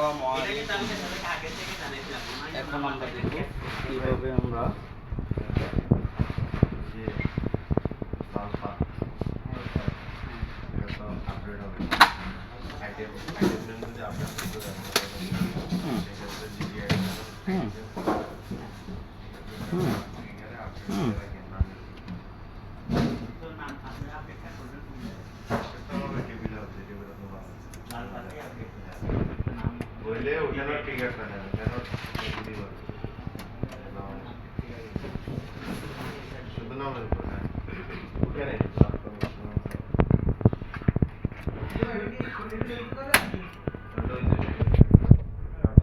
আসসালামু আলাইকুম। এখন আমরা দেখব কীভাবে আমরা যে এটা আপডেট হবে। আইটেম আপডেট করতে হুম। হুম। হুম। বললে ওখানে ঠিক আছে না কেন শুধু নামের উপর হ্যাঁ ওখানে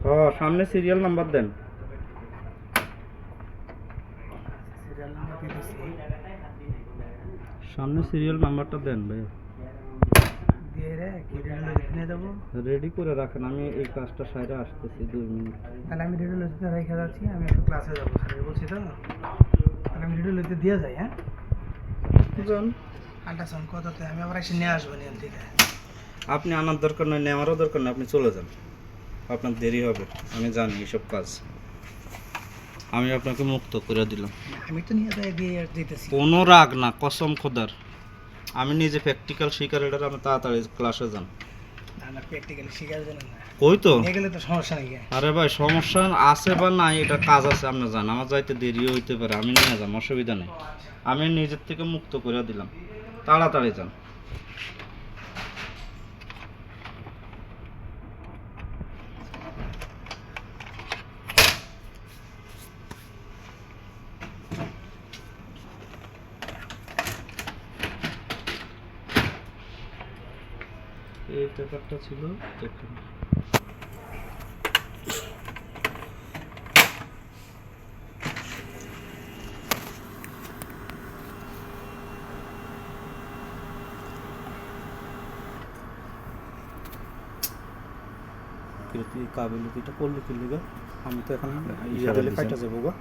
ও সামনে সিরিয়াল নাম্বার দেন সামনে সিরিয়াল নাম্বারটা দেন ভাই দিয়ে রে কি রেডিও লিখে দেবো রেডি করে রাখেন আমি এই কাজটা সাইডে আসতেছি দুই মিনিট। তাহলে আমি রেডিও লিখতে রেখে যাচ্ছি আমি একটু ক্লাসে যাব স্যার বলছি তো। তাহলে আমি রেডিও লিখতে দিয়ে যাই হ্যাঁ? আল্ট্রাসাউন্ড কততে? আমি আবার এসে নিয়ে আসব নিয়ম থেকে। আপনি আনার দরকার নয় নেওয়ারও দরকার নয় আপনি চলে যান। আপনার দেরি হবে আমি জানি এইসব কাজ। আমি আপনাকে মুক্ত করে দিলাম। আমি তো নিয়ে যাই দিয়ে দিতেছি। কোনো রাগ না কসম খোদার। আমি নিজে প্র্যাকটিক্যাল শিকার এটা আমি তাড়াতাড়ি ক্লাসে যান। কই তো? আরে ভাই সমস্যা আছে বা নাই এটা কাজ আছে আপনি জান আমার যাইতে দেরিও হইতে পারে আমি নিয়ে যাম অসুবিধা নেই। আমি নিজের থেকে মুক্ত করে দিলাম। তাড়াতাড়ি যান। এই পেপারটা ছিল দেখুন। কাবিলিটিটা করলি কি লিগা? আমি তো এখন ইয়া দিলে। কাইটা যাব গা।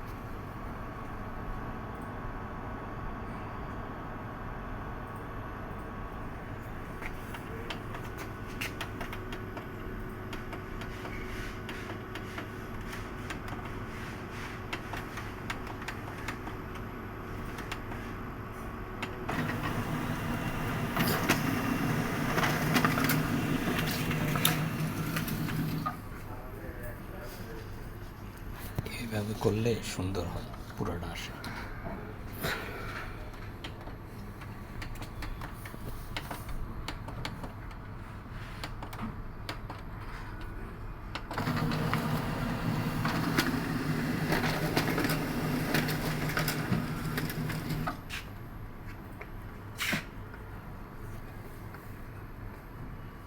এইভাবে করলে সুন্দর হয়, পুরোটা আসে।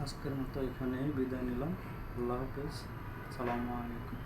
আজকের মতো এখানে বিদায় নিলাম। আল্লাহ হাফেজ। সালামু আলাইকুম।